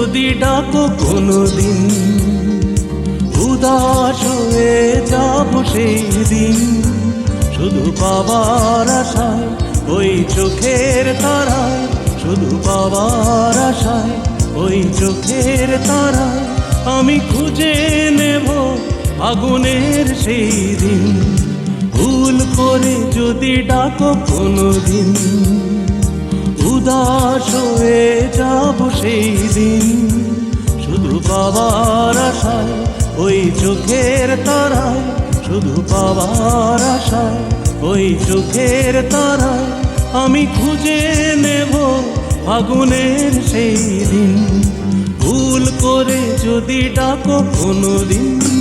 যদি ডাকো কোনো দিন উদাস হয়ে যাব সেই দিন। শুধু পাবার আশায় ওই চোখের তারায়, শুধু পাবার আশায় ওই চোখের তারায় আমি খুঁজে নেব আগুনের সেই দিন। ভুল করে যদি ডাকো কোনোদিন উদাস হয়ে যাব সেই দিন। শুধু পাবার আশায়, ওই চোখের তারায়, শুধু পাবার আশায়, ওই চোখের তারায় আমি খুঁজে নেব ফাগুনের সেই দিন। ভুল করে যদি ডাকো কোনোদিন।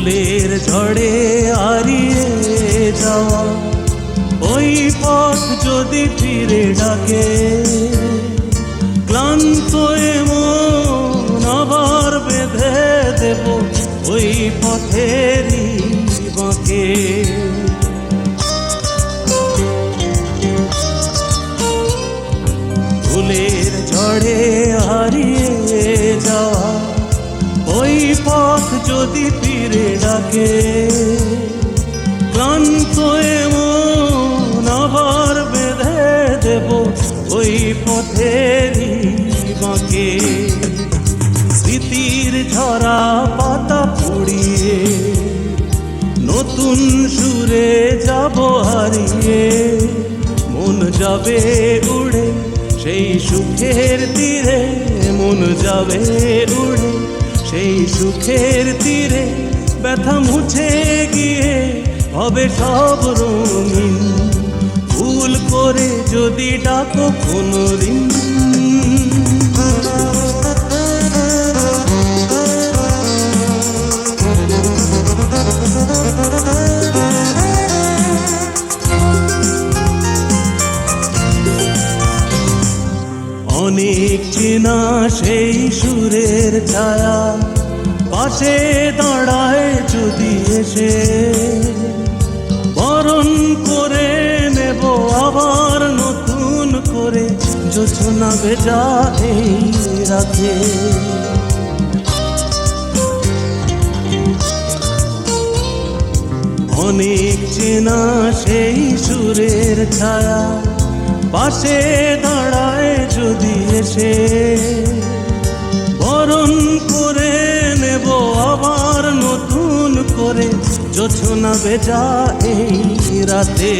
ফুলের ঝড়ে হারিয়ে যাওয়া। ওই পথ যদি ফিরে ডাকে, ক্লান্ত এমন আবার বেঁধে দেব। ওই পথেরই বাঁকে। ফুলের ঝড়ে হারিয়ে যাওয়া। ওই পথ যদি ডাকে। ক্লান্ত এমন আবার বেঁধে দেব ওই পথেরই বাঁকে স্মৃতির ঝরা পাতা পুড়িয়ে নতুন সুরে যাব হারিয়ে। মন যাবে উড়ে সেই সুখের তীরে, মন যাবে উড়ে সেই সুখের তীরে। ব্যথা মুছে গিয়ে হবে সব রঙিন। ভুল করে যদি ডাকো কোনোদিন। অনেক চেনা সেই সুরের ছায়া পাশে দাঁড়ায় যদি এসে বরণ করে নেব আবার নতুন করে। যোচনা ভেজা এই রাতে। অনেক চেনা সেই সুরের ছায়া, পাশে দাঁড়ায় যদি এসে যোছনা বেজা এই রাতে।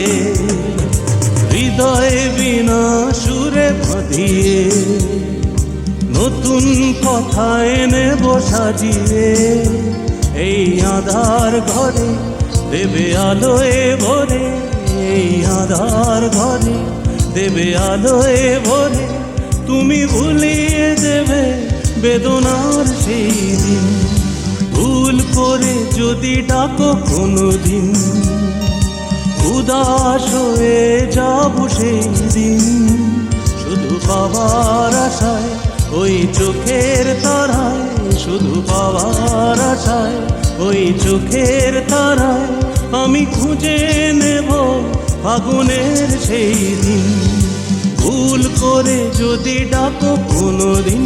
হৃদয়ে বিনা সুরে বাঁধিয়ে নতুন কথায় নেব সাজিয়ে এই আধার ঘরে, দেবে আলোয় ভরে। এই আধার ঘরে, দেবে আলোয় ভরে। তুমি ভুলিয়ে দেবে বেদনার সেই দিন। করে যদি ডাকো কোনোদিন, উদাস হয়ে যাব সেই দিন। শুধু পাবার আশায়, ওই চোখের তারায়, শুধু পাবার আশায়, ওই চোখের তারায় আমি খুঁজে নেব ফাগুনের সেই দিন। ভুল করে যদি ডাকো কোনোদিন